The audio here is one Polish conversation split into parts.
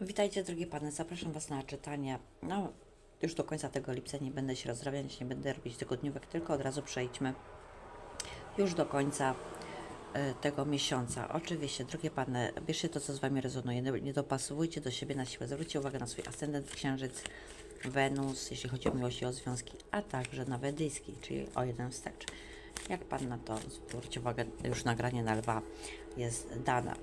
Witajcie drogie Pany, zapraszam Was na czytanie. No, już do końca tego lipca nie będę się rozrabiać, nie będę robić tygodniówek, tylko od razu przejdźmy już do końca e, tego miesiąca. Oczywiście, drogie Pany, bierzcie to, co z Wami rezonuje, nie dopasowujcie do siebie na siłę, zwróćcie uwagę na swój ascendent, księżyc, Wenus, jeśli chodzi o miłość i o związki, a także na wedyjski, czyli o jeden wstecz. Jak Pan na to zwróćcie uwagę, już nagranie na lwa jest dane.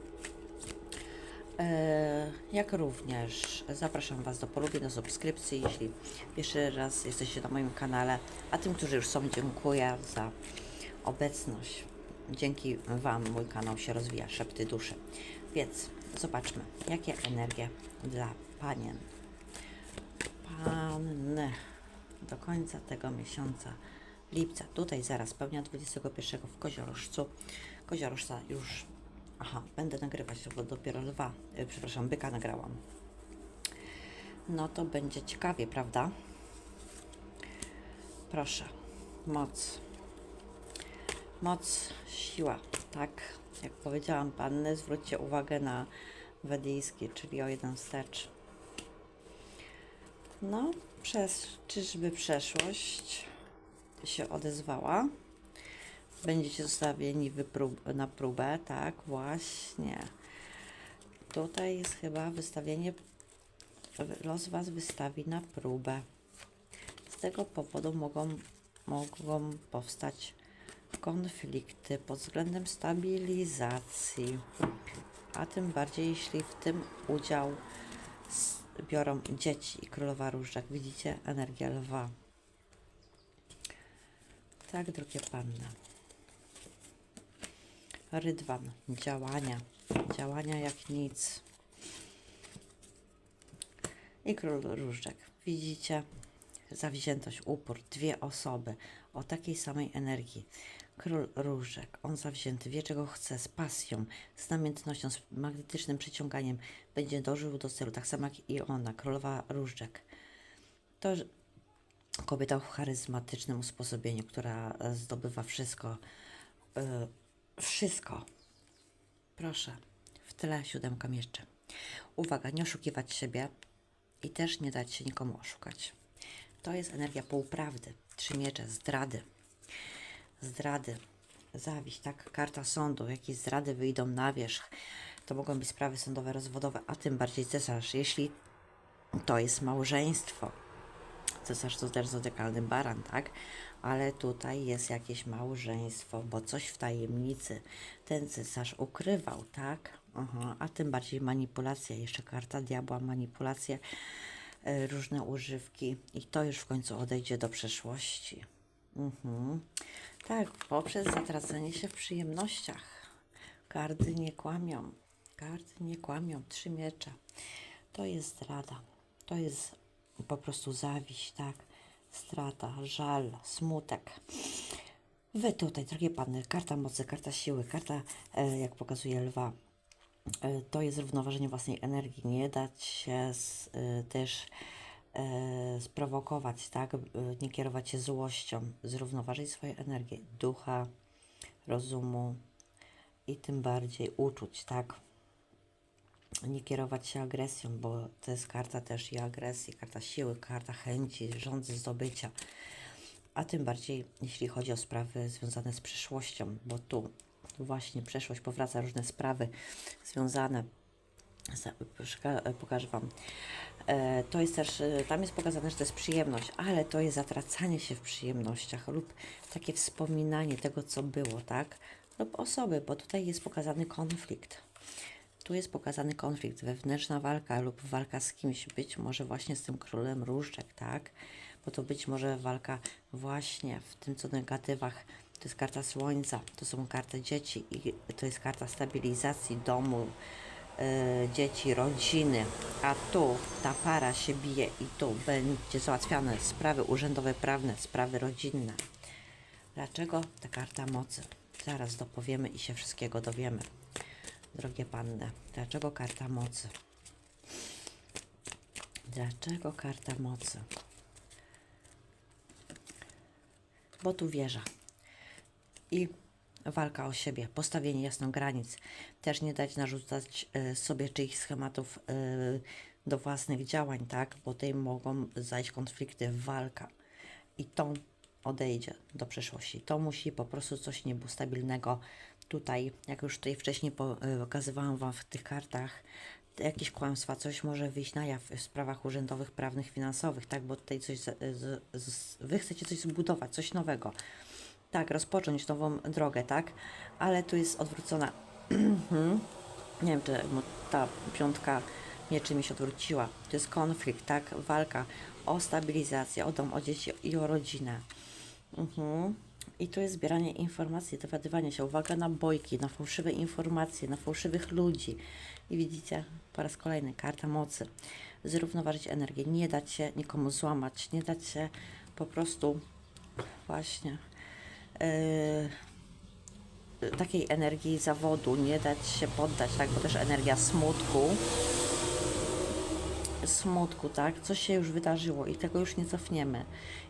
E, Jak również zapraszam Was do polubień, do subskrypcji, jeśli pierwszy raz jesteście na moim kanale, a tym, którzy już są, dziękuję za obecność. Dzięki Wam mój kanał się rozwija, szepty duszy. Więc zobaczmy, jakie energie dla Panien. Panny do końca tego miesiąca lipca. Tutaj zaraz pełnia 21 w Koziorożcu. Koziorożca już Aha, będę nagrywać, bo dopiero lwa, y, przepraszam, byka nagrałam. No to będzie ciekawie, prawda? Proszę, moc. Moc, siła, tak? Jak powiedziałam, panny, zwróćcie uwagę na wedyjski, czyli o jeden wstecz. No, przez, czyżby przeszłość się odezwała? Będziecie zostawieni wyprób- na próbę, tak, właśnie. Tutaj jest chyba wystawienie, los Was wystawi na próbę. Z tego powodu mogą, mogą powstać konflikty pod względem stabilizacji, a tym bardziej jeśli w tym udział biorą dzieci i królowa różdżek. Widzicie energię lwa. Tak, drogie panny. Rydwan, działania, działania jak nic. I król różdżek. Widzicie? Zawziętość, upór, dwie osoby o takiej samej energii. Król różdżek, on zawzięty, wie czego chce, z pasją, z namiętnością, z magnetycznym przyciąganiem, będzie dążył do celu, tak samo jak i ona, królowa różdżek. To kobieta o charyzmatycznym usposobieniu, która zdobywa wszystko, e, wszystko. Proszę, w tle siódemka mieczy. Uwaga, nie oszukiwać siebie i też nie dać się nikomu oszukać. To jest energia półprawdy, trzy miecze, zdrady. Zdrady, zawiść, tak? Karta sądu, jakieś zdrady wyjdą na wierzch. To mogą być sprawy sądowe, rozwodowe, a tym bardziej cesarz. Jeśli to jest małżeństwo, cesarz to też zodykalny baran, tak? Ale tutaj jest jakieś małżeństwo, bo coś w tajemnicy ten cesarz ukrywał, tak? Aha, a tym bardziej manipulacja, jeszcze karta diabła, manipulacje, e, różne używki i to już w końcu odejdzie do przeszłości. Mhm. Tak, poprzez zatracenie się w przyjemnościach. Karty nie kłamią. Karty nie kłamią. Trzy miecze. To jest zdrada. To jest po prostu zawiść, tak? Strata, żal, smutek. Wy tutaj, drogie panny, karta mocy, karta siły, karta, e, jak pokazuje lwa, e, to jest równoważenie własnej energii. Nie dać się s- e, też e, sprowokować, tak? Nie kierować się złością. Zrównoważyć swoją energię ducha, rozumu i tym bardziej uczuć, tak? Nie kierować się agresją, bo to jest karta też i agresji, karta siły, karta chęci, rządzy zdobycia. A tym bardziej, jeśli chodzi o sprawy związane z przyszłością, bo tu właśnie przeszłość powraca, różne sprawy związane. Pokażę Wam. E, To jest też, e, tam jest pokazane, że to jest przyjemność, ale to jest zatracanie się w przyjemnościach lub takie wspominanie tego, co było, tak? Lub osoby, bo tutaj jest pokazany konflikt. Tu jest pokazany konflikt, wewnętrzna walka lub walka z kimś, być może właśnie z tym królem różdżek, tak? Bo to być może walka właśnie w tym, co negatywach. To jest karta słońca, to są karty dzieci i to jest karta stabilizacji domu, e, dzieci, rodziny. A tu ta para się bije i tu będzie załatwiane sprawy urzędowe, prawne, sprawy rodzinne. Dlaczego ta karta mocy? Zaraz dopowiemy i się wszystkiego dowiemy. Drogie panny, dlaczego karta mocy? Dlaczego karta mocy? Bo tu wieża. I walka o siebie, postawienie jasno granic, też nie dać narzucać y, sobie czyichś schematów y, do własnych działań, tak? Bo tutaj mogą zajść konflikty, walka. I to odejdzie do przeszłości. To musi po prostu coś nie było stabilnego. Tutaj, jak już tutaj wcześniej y, pokazywałam Wam w tych kartach, jakieś kłamstwa, coś może wyjść na jaw w sprawach urzędowych, prawnych, finansowych, tak? Bo tutaj coś, z, z, z, Wy chcecie coś zbudować, coś nowego. Tak, rozpocząć nową drogę, tak? Ale tu jest odwrócona. Nie wiem, czy ta piątka mieczy mi się odwróciła. To jest konflikt, tak? Walka o stabilizację, o dom, o dzieci i o rodzinę. Mhm. I tu jest zbieranie informacji, dowiadywanie się. Uwaga na bojki, na fałszywe informacje, na fałszywych ludzi. I widzicie, po raz kolejny, karta mocy. Zrównoważyć energię, nie dać się nikomu złamać, nie dać się po prostu właśnie yy, takiej energii zawodu, nie dać się poddać, tak, bo też energia smutku, smutku, tak? Coś się już wydarzyło i tego już nie cofniemy.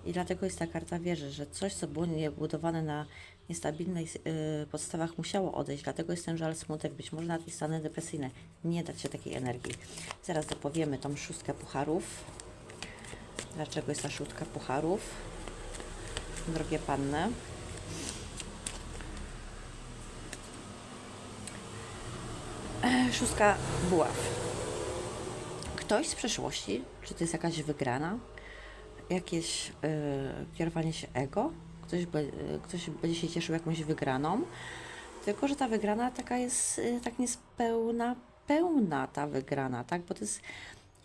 I dlatego jest ta karta wierzy, że coś, co było budowane na niestabilnych yy, podstawach, musiało odejść. Dlatego jest ten żal, smutek, być może nawet i stany depresyjne. Nie dać się takiej energii. Zaraz dopowiemy tą szóstkę pucharów. Dlaczego jest ta szóstka pucharów? Drogie panny. Szóstka buław ktoś z przeszłości, czy to jest jakaś wygrana, jakieś y, kierowanie się ego, ktoś, be, ktoś będzie się cieszył jakąś wygraną, tylko że ta wygrana taka jest y, tak niespełna pełna ta wygrana, tak? Bo to jest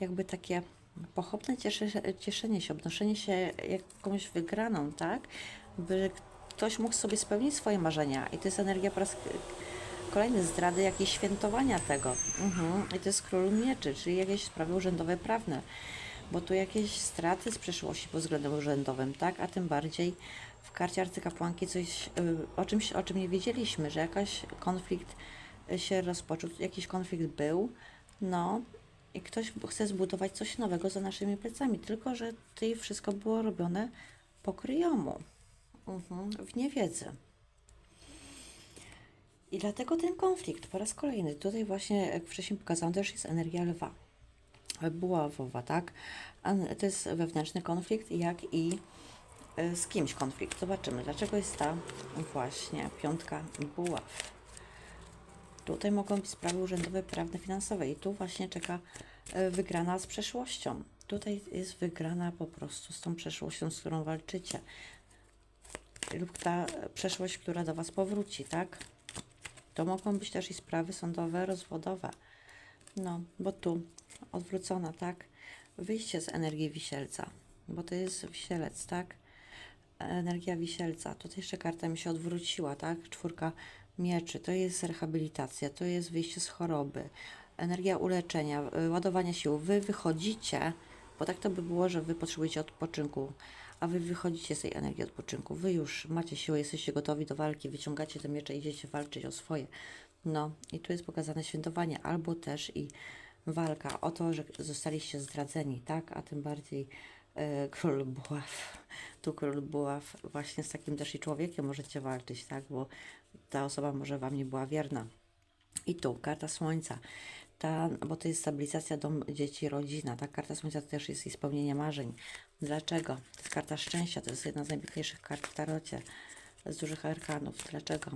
jakby takie pochopne cieszenie się, obnoszenie się jakąś wygraną, tak? By ktoś mógł sobie spełnić swoje marzenia i to jest energia po raz kolejny zdrady, jakieś świętowania tego. Mhm. I to jest król mieczy, czyli jakieś sprawy urzędowe, prawne. Bo tu jakieś straty z przeszłości pod względem urzędowym, tak? A tym bardziej w karcie arcykapłanki coś, y, o czymś, o czym nie wiedzieliśmy, że jakaś konflikt y, się rozpoczął, jakiś konflikt był, no i ktoś chce zbudować coś nowego za naszymi plecami, tylko że tutaj wszystko było robione po kryjomu, mhm. w niewiedzy. I dlatego ten konflikt po raz kolejny, tutaj właśnie, jak wcześniej pokazałam, też jest energia lwa. Buławowa, tak? A To jest wewnętrzny konflikt, jak i y, z kimś konflikt. Zobaczymy, dlaczego jest ta właśnie piątka buław. Tutaj mogą być sprawy urzędowe, prawne, finansowe i tu właśnie czeka y, wygrana z przeszłością. Tutaj jest wygrana po prostu z tą przeszłością, z którą walczycie. Lub ta przeszłość, która do Was powróci, tak? To mogą być też i sprawy sądowe, rozwodowe. No, bo tu odwrócona, tak? Wyjście z energii wisielca, bo to jest wisielec, tak? Energia wisielca. Tutaj jeszcze karta mi się odwróciła, tak? Czwórka mieczy. To jest rehabilitacja, to jest wyjście z choroby. Energia uleczenia, ładowania sił. Wy wychodzicie, bo tak to by było, że wy potrzebujecie odpoczynku, a wy wychodzicie z tej energii odpoczynku. Wy już macie siłę, jesteście gotowi do walki, wyciągacie te miecze, idziecie walczyć o swoje. No i tu jest pokazane świętowanie, albo też i walka o to, że zostaliście zdradzeni, tak? A tym bardziej e, król buław. Tu król buław właśnie z takim też i człowiekiem możecie walczyć, tak? Bo ta osoba może wam nie była wierna. I tu karta słońca. Ta, bo to jest stabilizacja dom, dzieci, rodzina. Ta karta słońca to też jest i spełnienie marzeń. Dlaczego? To jest karta szczęścia, to jest jedna z najpiękniejszych kart w tarocie z dużych arkanów. Dlaczego?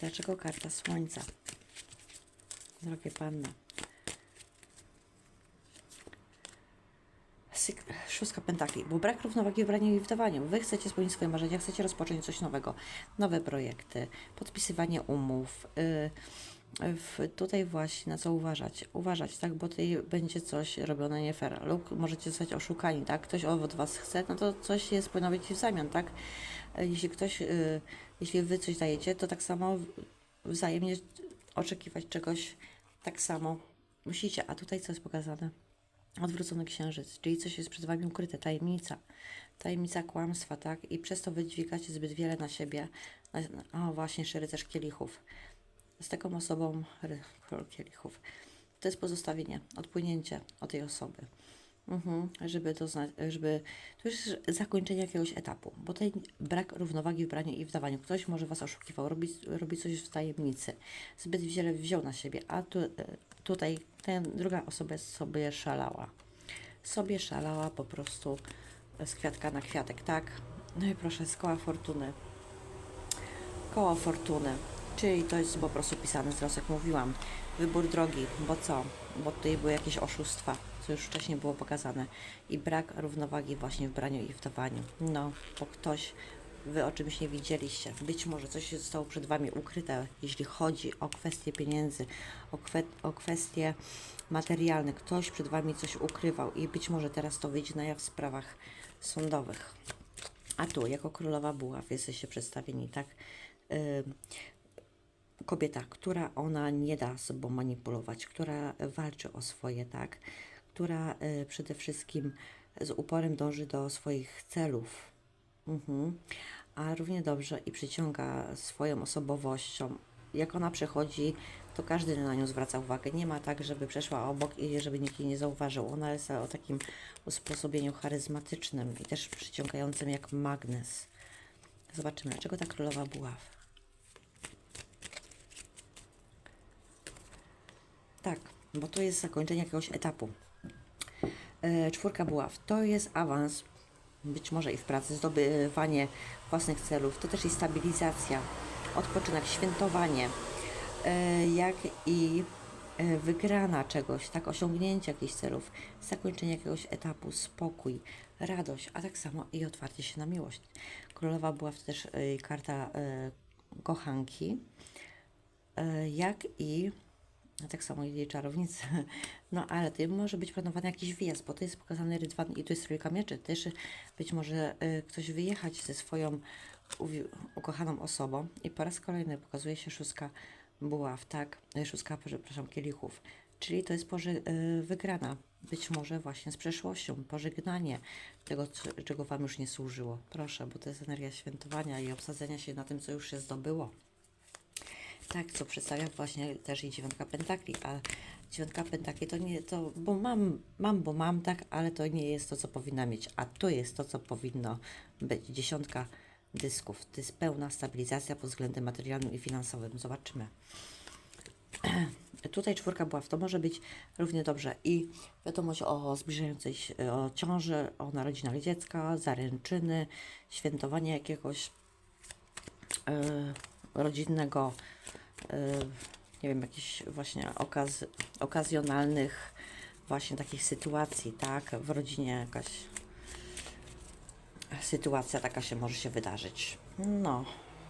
Dlaczego karta słońca? Drogie panny. Syk- Szóstka pentakli, bo brak równowagi w braniu i w dawaniu. Wy chcecie spełnić swoje marzenia, chcecie rozpocząć coś nowego, nowe projekty, podpisywanie umów. y, w, tutaj właśnie na co uważać. Uważać, tak, bo tutaj będzie coś robione nie fair, lub możecie zostać oszukani, tak? Ktoś od Was chce, no to coś jest powinno być w zamian, tak? Jeśli ktoś, y, jeśli Wy coś dajecie, to tak samo wzajemnie oczekiwać czegoś tak samo musicie. A tutaj co jest pokazane? Odwrócony księżyc, czyli coś jest przed Wami ukryte, tajemnica, tajemnica kłamstwa, tak? I przez to wydźwigacie zbyt wiele na siebie. O, właśnie, jeszcze rycerz kielichów. Z taką osobą, król kielichów, to jest pozostawienie, odpłynięcie od tej osoby. Mhm, żeby to żeby to już jest zakończenie jakiegoś etapu, bo tutaj brak równowagi w braniu i w dawaniu. Ktoś może Was oszukiwał, robi, robi coś w tajemnicy, zbyt wiele wziął na siebie, a tu, e, tutaj ten, druga osoba sobie szalała. Sobie szalała po prostu z kwiatka na kwiatek, tak? No i proszę, z koła fortuny. Koło fortuny, czyli to jest po prostu pisany z los, jak mówiłam. Wybór drogi, bo co? Bo tutaj były jakieś oszustwa, co już wcześniej było pokazane. I brak równowagi właśnie w braniu i w dawaniu. No, bo ktoś, wy o czymś nie widzieliście. Być może coś zostało przed wami ukryte, jeśli chodzi o kwestie pieniędzy, o, kwe, o kwestie materialne. Ktoś przed wami coś ukrywał i być może teraz to wyjdzie na jaw w sprawach sądowych. A tu, jako królowa buław, jesteście przedstawieni, tak? Kobieta, która ona nie da sobą manipulować, która walczy o swoje, tak? Która y, przede wszystkim z uporem dąży do swoich celów. Mhm. A równie dobrze i przyciąga swoją osobowością. Jak ona przechodzi, to każdy na nią zwraca uwagę. Nie ma tak, żeby przeszła obok i żeby nikt jej nie zauważył. Ona jest o takim usposobieniu charyzmatycznym i też przyciągającym jak magnes. Zobaczymy, dlaczego ta królowa buław. Tak, bo to jest zakończenie jakiegoś etapu. E, czwórka buław to jest awans, być może i w pracy, zdobywanie własnych celów, to też i stabilizacja, odpoczynek, świętowanie, e, jak i e, wygrana czegoś, tak, osiągnięcie jakichś celów, zakończenie jakiegoś etapu, spokój, radość, a tak samo i otwarcie się na miłość. Królowa była też e, karta e, kochanki, jak i tak samo jej czarownicy. No ale tym może być planowany jakiś wyjazd, bo to jest pokazany rydwan i to jest trójka mieczy. Też być może y, ktoś wyjechać ze swoją ukochaną osobą i po raz kolejny pokazuje się szóstka buław, tak? Y, Szóstka, przepraszam, kielichów. Czyli to jest y, wygrana. Być może właśnie z przeszłością, pożegnanie tego, czego Wam już nie służyło. Proszę, bo to jest energia świętowania i obsadzenia się na tym, co już się zdobyło. Tak, co przedstawia właśnie też i dziewiątka pentakli, a dziewiątka pentakli to nie to, bo mam, mam, bo mam, tak, ale to nie jest to, co powinna mieć, a to jest to, co powinno być. Dziesiątka dysków, to jest pełna stabilizacja pod względem materialnym i finansowym. Zobaczymy. Tutaj czwórka buław, to może być równie dobrze i wiadomość o zbliżającej się, o ciąży, o narodzinach dziecka, zaręczyny, świętowanie jakiegoś e, rodzinnego, e, nie wiem, jakichś właśnie okaz, okazjonalnych właśnie takich sytuacji, tak, w rodzinie jakaś sytuacja taka się może się wydarzyć. No,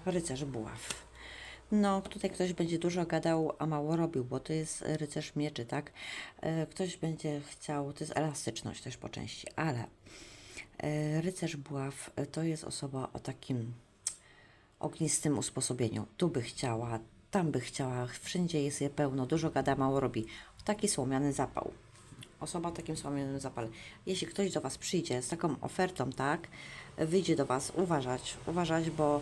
rycerz buław. No, tutaj ktoś będzie dużo gadał, a mało robił, bo to jest rycerz mieczy, tak? E, Ktoś będzie chciał, to jest elastyczność też po części, ale e, rycerz buław to jest osoba o takim ognistym usposobieniu. Tu by chciała, tam by chciała, wszędzie jest je pełno, dużo gada, mało robi. Taki słomiany zapał. Osoba o takim słomianym zapale. Jeśli ktoś do Was przyjdzie z taką ofertą, tak, wyjdzie do Was, uważać, uważać, bo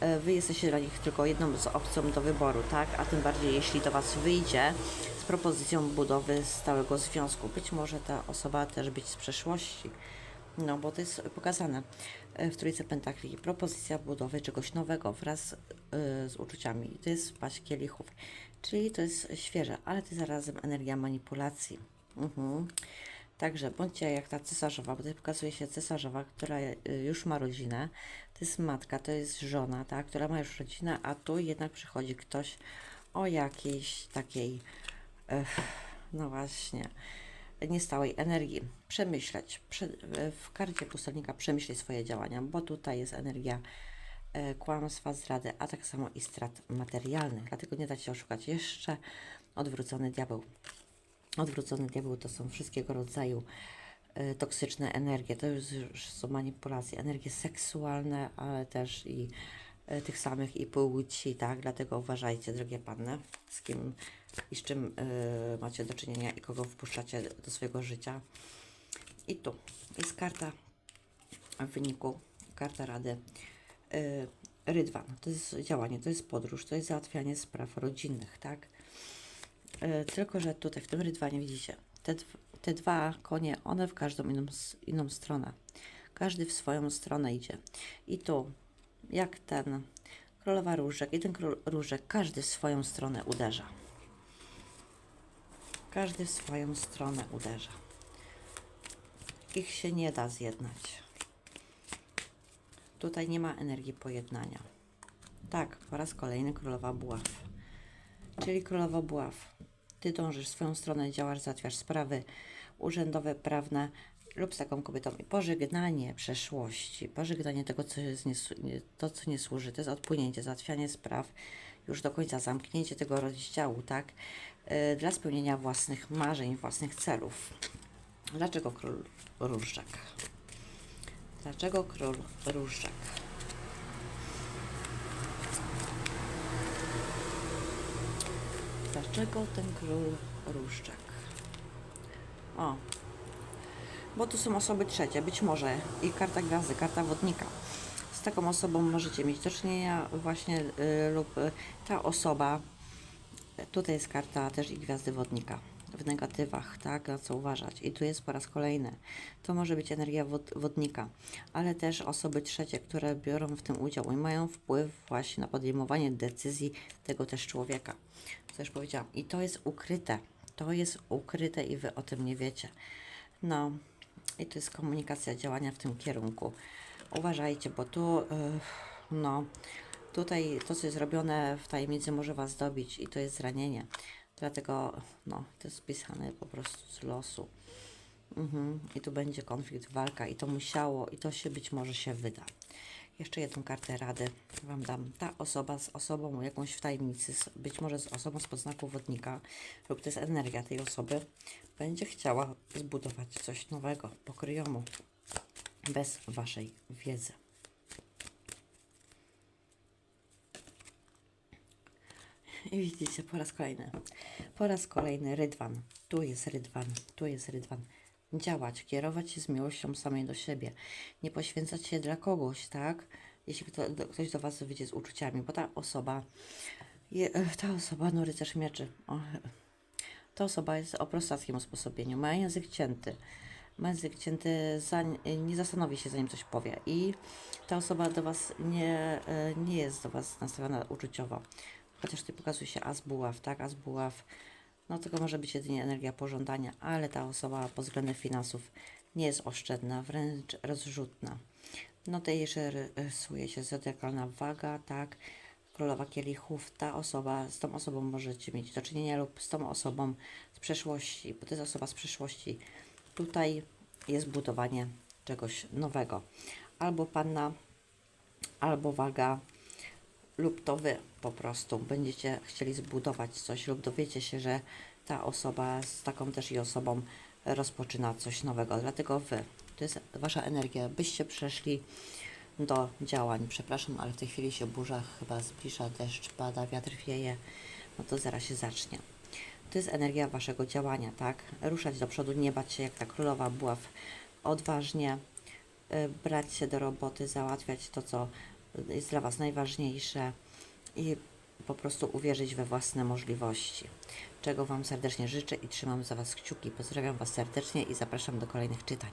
e, Wy jesteście dla nich tylko jedną z opcją do wyboru, tak? A tym bardziej, jeśli do Was wyjdzie z propozycją budowy stałego związku. Być może ta osoba też być z przeszłości. No, bo to jest pokazane e, w Trójce Pentakli. Propozycja budowy czegoś nowego wraz y, z uczuciami. To jest paść kielichów. Czyli to jest świeże, ale to jest zarazem energia manipulacji. Mhm. Także bądźcie jak ta cesarzowa, bo tutaj pokazuje się cesarzowa, która y, już ma rodzinę. To jest matka, to jest żona, tak, która ma już rodzinę, a tu jednak przychodzi ktoś o jakiejś takiej, no właśnie, niestałej energii. Przemyśleć. Prze, w karcie pustelnika przemyśleć swoje działania, bo tutaj jest energia e, kłamstwa, zdrady, a tak samo i strat materialnych. Dlatego nie da się oszukać. Jeszcze odwrócony diabeł. Odwrócony diabeł to są wszystkiego rodzaju e, toksyczne energie. To już, już są manipulacje, energie seksualne, ale też i e, tych samych i płci, tak? Dlatego uważajcie, drogie panny, z kim i z czym e, macie do czynienia i kogo wpuszczacie do swojego życia. I tu jest karta w wyniku, karta rady. E, Rydwan, to jest działanie, to jest podróż, to jest załatwianie spraw rodzinnych, tak? E, Tylko, że tutaj w tym rydwanie widzicie, te, te dwa konie, one w każdą inną, inną stronę. Każdy w swoją stronę idzie. I tu, jak ten królowa różek ten król różek, każdy w swoją stronę uderza. Każdy w swoją stronę uderza. Ich się nie da zjednać. Tutaj nie ma energii pojednania. Tak, po raz kolejny królowa buław. Czyli królowa buław. Ty dążysz w swoją stronę, działasz, załatwiasz sprawy urzędowe, prawne lub z taką kobietą. I pożegnanie przeszłości, pożegnanie tego, co jest nie, to, co nie służy, to jest odpłynięcie, załatwianie spraw już do końca, zamknięcie tego rozdziału, tak? Yy, dla spełnienia własnych marzeń, własnych celów. Dlaczego król różdżak? Dlaczego król różdżak? Dlaczego ten król różdżak? O, bo tu są osoby trzecie, być może i karta gwiazdy, karta wodnika. Taką osobą możecie mieć do czynienia właśnie y, lub y, ta osoba, tutaj jest karta też i gwiazdy wodnika w negatywach, tak, na co uważać. I tu jest po raz kolejny. To może być energia wod, wodnika, ale też osoby trzecie, które biorą w tym udział i mają wpływ właśnie na podejmowanie decyzji tego też człowieka. Co już powiedziałam. I to jest ukryte. To jest ukryte i wy o tym nie wiecie. No, i to jest komunikacja, działania w tym kierunku. Uważajcie, bo tu, yy, no, tutaj to, co jest robione w tajemnicy, może Was dobić i to jest zranienie. Dlatego, no, to jest spisane po prostu z losu. Mhm. I tu będzie konflikt, walka i to musiało, i to się być może się wyda. Jeszcze jedną kartę rady Wam dam. Ta osoba z osobą jakąś w tajemnicy, być może z osobą z podznaku wodnika, lub to jest energia tej osoby, będzie chciała zbudować coś nowego, pokryjomu, bez Waszej wiedzy. I widzicie, po raz kolejny. Po raz kolejny rydwan. Tu jest rydwan, tu jest rydwan. Działać, kierować się z miłością samej do siebie. Nie poświęcać się dla kogoś, tak? Jeśli kto, do, ktoś do Was wyjdzie z uczuciami, bo ta osoba, je, ta osoba, no rycerz mieczy, o, ta osoba jest o prostackim usposobieniu, ma język cięty. Ma język cięty, zań, nie zastanowi się, zanim coś powie. I ta osoba do Was nie, e, nie jest do Was nastawiona uczuciowo. Chociaż tu pokazuje się as buław, tak? As buław. No tylko może być jedynie energia pożądania, ale ta osoba pod względem finansów nie jest oszczędna, wręcz rozrzutna. No tutaj jeszcze rysuje się zodiakalna waga, tak? Królowa kielichów. Ta osoba, z tą osobą możecie mieć do czynienia lub z tą osobą z przeszłości, bo to jest osoba z przeszłości. Tutaj jest budowanie czegoś nowego. Albo panna, albo waga, lub to wy po prostu będziecie chcieli zbudować coś, lub dowiecie się, że ta osoba z taką też i osobą rozpoczyna coś nowego. Dlatego wy, to jest wasza energia, byście przeszli do działań. Przepraszam, ale w tej chwili się burza chyba zbliża, deszcz pada, wiatr wieje, no to zaraz się zacznie. To jest energia waszego działania, tak? Ruszać do przodu, nie bać się jak ta królowa buław, odważnie y, brać się do roboty, załatwiać to, co jest dla Was najważniejsze i po prostu uwierzyć we własne możliwości. Czego Wam serdecznie życzę i trzymam za Was kciuki. Pozdrawiam Was serdecznie i zapraszam do kolejnych czytań.